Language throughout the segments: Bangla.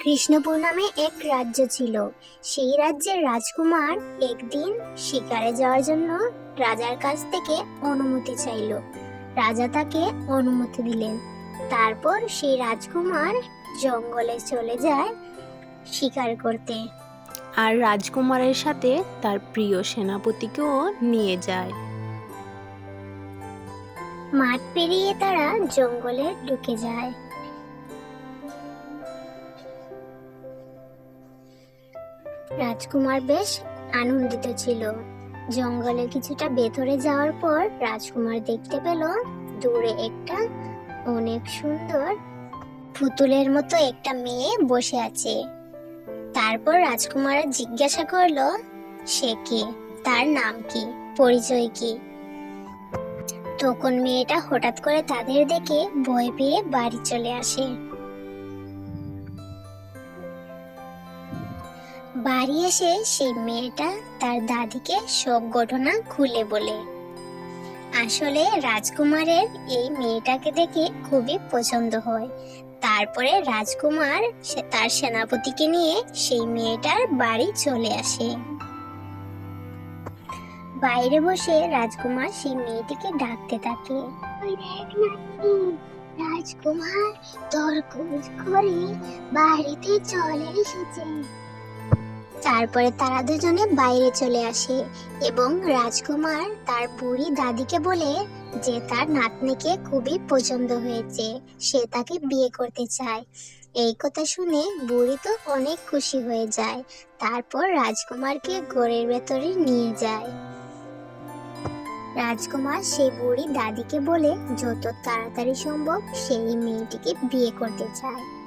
কৃষ্ণপুর নামে এক রাজ্য ছিল। সেই রাজ্যের রাজকুমার একদিন শিকারে যাওয়ার জন্য রাজার কাছ থেকে অনুমতি চাইল। রাজা তাকে অনুমতি দিলেন। তারপর সেই রাজকুমার জঙ্গলে চলে যায় শিকার করতে। আর রাজকুমারের সাথে তার প্রিয় সেনাপতিকেও নিয়ে যায়। মাঠ পেরিয়ে তারা জঙ্গলে ঢুকে যায়। রাজকুমার বেশ আনন্দিত ছিল। জঙ্গলে কিছুটা ভেতরে যাওয়ার পর রাজকুমার দেখতে পেল দূরে একটা অনেক সুন্দর পুতুলের মতো একটা মেয়ে বসে আছে। তারপর রাজকুমার জিজ্ঞাসা করল, সে কে? তার নাম কি? পরিচয় কি? তখন মেয়েটা হঠাৎ করে তাদের দেখে ভয় পেয়ে বাড়ি চলে আসে। বাড়ি এসে সেই মেয়েটা তার দাদিকে সব ঘটনা খুলে বলে। আসলে রাজকুমারের এই মেয়েটাকে দেখে খুবই পছন্দ হয়। তারপরে রাজকুমার সে তার সেনাপতিকে নিয়ে সেই মেয়েটার বাড়ি চলে আসে। বাইরে বসে রাজকুমার সেই মেয়েটিকে ডাকতে থাকে। রাজকুমার, তোর করে বাড়িতে চলে এসেছে। তারপরে তারা দুজনে বাইরে চলে আসে এবং রাজকুমার তার বুড়ি দাদিকে বলে যে তার নাতনিকে খুবই পছন্দ হয়েছে, সে তাকে বিয়ে করতে চায়। এই কথা শুনে বুড়ি তো অনেক খুশি হয়ে যায়, তারপর রাজকুমারকে ঘরের ভেতরে নিয়ে যায়। রাজকুমার সেই বুড়ি দাদিকে বলে, যত তাড়াতাড়ি সম্ভব সেই মেয়েটিকে বিয়ে করতে চায়।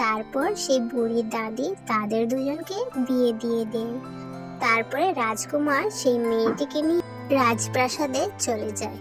তারপর সেই বুড়ি দাদি তাদের দুজনকে বিয়ে দিয়ে দেন তারপরে রাজকুমার সেই মেয়েটিকে নিয়ে রাজপ্রাসাদে চলে যায়।